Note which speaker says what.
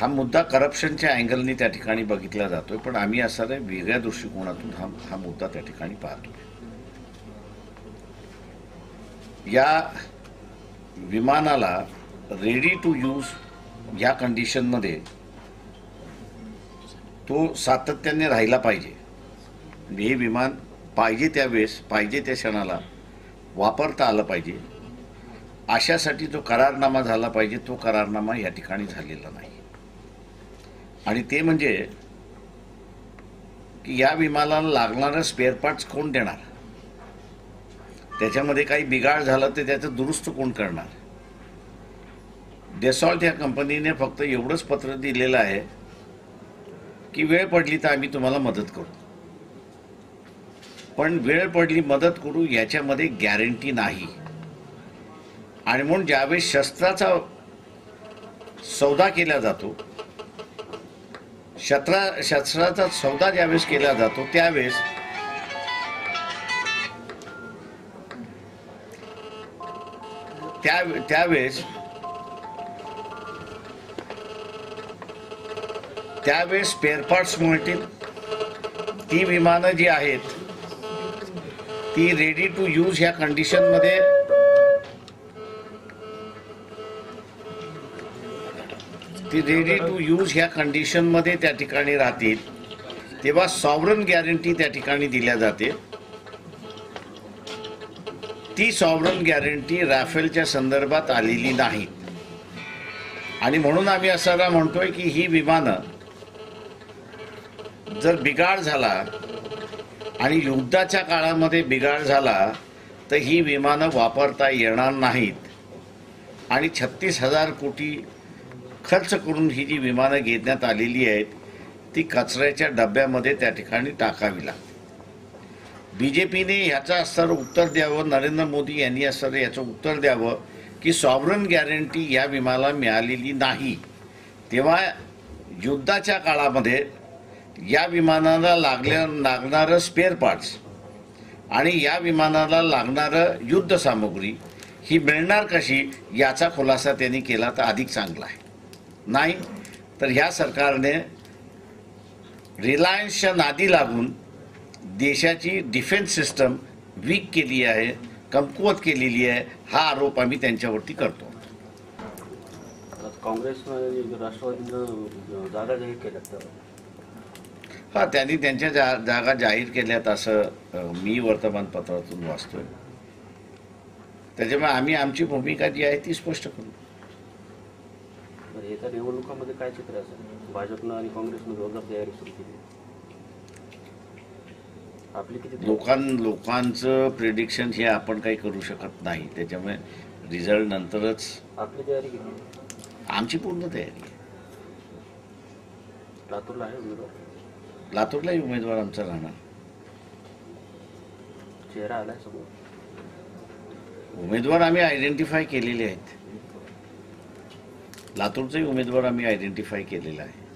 Speaker 1: हा मुद्दा करप्शनच्या अँगलनी त्या ठिकाणी बघितला जातोय पण आम्ही असा वेगळ्या दृष्टिकोनातून हा हा मुद्दा त्या ठिकाणी पाहतो या विमानाला रेडी टू यूज या कंडिशनमध्ये तो सातत्याने राहिला पाहिजे. हे विमान पाहिजे त्यावेळेस पाहिजे त्या क्षणाला वापरता आलं पाहिजे. अशासाठी जो करारनामा झाला पाहिजे तो करारनामा या ठिकाणी झालेला नाही. आणि ते म्हणजे की या विमानाला लागणारा स्पेअर पार्ट्स कोण देणार? त्याच्यामध्ये काही बिघाड झालं तर त्याचं दुरुस्त कोण करणार? डेसॉल्ट या कंपनीने फक्त एवढंच पत्र दिलेलं आहे की वेळ पडली तर आम्ही तुम्हाला मदत करू. पण वेळ पडली मदत करू याच्यामध्ये गॅरंटी नाही. आणि म्हणून ज्यावेळेस शस्त्राचा सौदा केला जातो शस्त्रा शस्त्राचा सौदा ज्यावेळेस केला जातो त्यावेळेस त्या त्यावेळेस त्यावेळेस स्पेअरपार्ट्स मिळतील. ती विमानं जी आहेत ती रेडी टू यूज ह्या कंडिशनमध्ये ती रेडी टू यूज ह्या कंडिशनमध्ये त्या ठिकाणी राहतील. तेव्हा सॉवरन गॅरंटी त्या ठिकाणी दिल्या जाते. ती सॉवरन गॅरंटी राफेलच्या संदर्भात आलेली नाही. आणि म्हणून आम्ही असाला म्हणतोय की ही विमानं जर बिघाड झाला आणि युद्धाच्या काळामध्ये बिघाड झाला तर ही विमानं वापरता येणार नाहीत. आणि छत्तीस हजार कोटी खर्च करून ही जी विमानं घेण्यात आलेली आहेत ती कचऱ्याच्या डब्यामध्ये त्या ठिकाणी टाकावी लागते. बी जे पीने ह्याचं असं उत्तर द्यावं नरेंद्र मोदी यांनी असं याचं उत्तर द्यावं की सॉवरन गॅरंटी या विमाला मिळालेली नाही. तेव्हा युद्धाच्या काळामध्ये या विमानाला लागल्या लागणारं स्पेअर पार्ट्स आणि या विमानाला लागणारं युद्धसामुग्री ही मिळणार कशी याचा खुलासा त्यांनी केला तर अधिक चांगला आहे. नाही तर ह्या सरकारने रिलायन्सच्या नादी लागून देशाची डिफेन्स सिस्टम वीक केली आहे कमकुवत केलेली आहे हा आरोप आम्ही त्यांच्यावरती करतो.
Speaker 2: जागा जाहीर केल्या
Speaker 1: हा त्यांनी त्यांच्या जा जागा जाहीर केल्यात असं मी वर्तमानपत्रातून वाचतोय. त्याच्यामुळे आम्ही आमची भूमिका जी आहे ती स्पष्ट करू.
Speaker 2: बरं, येत्या निवडणुकामध्ये काय चित्र असेल? भाजपनं आणि काँग्रेसनं जोरदार तयारी सुरू केली. आपली किती
Speaker 1: लोकां लोकांचं प्रिडिक्शन हे आपण काही करू शकत नाही. त्याच्यामुळे रिझल्ट नंतरच
Speaker 2: आपली तयारी किती?
Speaker 1: आमची पूर्ण तयारी आहे.
Speaker 2: लातूरला आहे उमेदवार?
Speaker 1: लातूरलाही उमेदवार आमचा राहणार.
Speaker 2: चेहरा आलाय समोर.
Speaker 1: उमेदवार आम्ही आयडेंटिफाय केलेले आहेत. लातूरचाही उमेदवार आम्ही आयडेंटिफाय केलेला आहे.